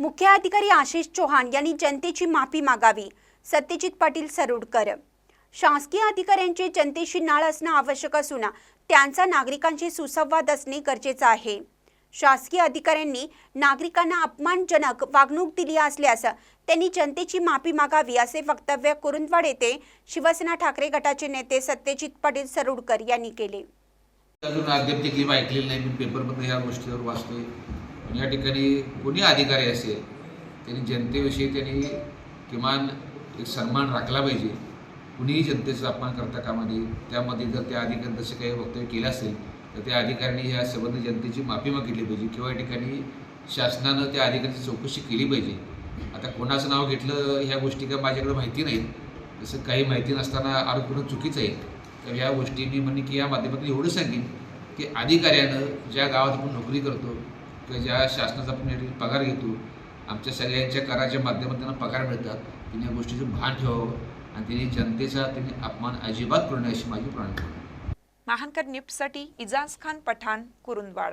मुख्य अधिकारी आशिष चौहान यांनी जनतेची माफी मागावी. सत्यजित पाटील सरुडकर. शासकीय अधिकाऱ्यांचे जनतेशी नाळ असणं आवश्यक असून त्यांचा नागरिकांशी सुसंवाद असणे गरजेचं आहे. शासकीय अधिकाऱ्यांनी नागरिकांना अपमानजनक वागणूक दिली असल्यास त्यांनी जनतेची माफी मागावी असे वक्तव्य कुरुंदवाड येथे शिवसेना ठाकरे गटाचे नेते सत्यजित पाटील सरुडकर यांनी केले. अजून अद्याप क्लिप ऐकलेली नाही मी पेपरमध्ये या गोष्टीवर वाचतोय. या ठिकाणी कोणी अधिकारी असेल त्यांनी जनतेविषयी त्यांनी किमान एक सन्मान राखला पाहिजे. कुणीही जनतेचा अपमान करता कामा नये. त्यामध्ये जर त्या अधिकारी तसे काही वक्तव्य केलं असेल तर त्या अधिकाऱ्यांनी या संबंधित जनतेची माफी मागितली पाहिजे किंवा या ठिकाणी शासनानं त्या अधिकाऱ्याची चौकशी केली पाहिजे. आता कोणाचं नाव घेतलं ह्या गोष्टी काय माझ्याकडे माहिती नाहीत. तसं काही माहिती नसताना आरोप करणं चुकीचं आहे. तर ह्या गोष्टी मी म्हणे की या माध्यमातून एवढं सांगेन की अधिकाऱ्यानं ज्या गावात आपण नोकरी करतो ज्या शासनाचा आपण पगार घेतो आमच्या सगळ्यांच्या कराच्या माध्यमातून त्यांना पगार मिळतात. त्यांनी या गोष्टीचं भान ठेवावं आणि त्यांनी जनतेचा त्यांनी अपमान अजिबात करू नये अशी माझी प्रार्थना महानकर निप्ससाठी इजाज खान पठाण कुरुंदवाड.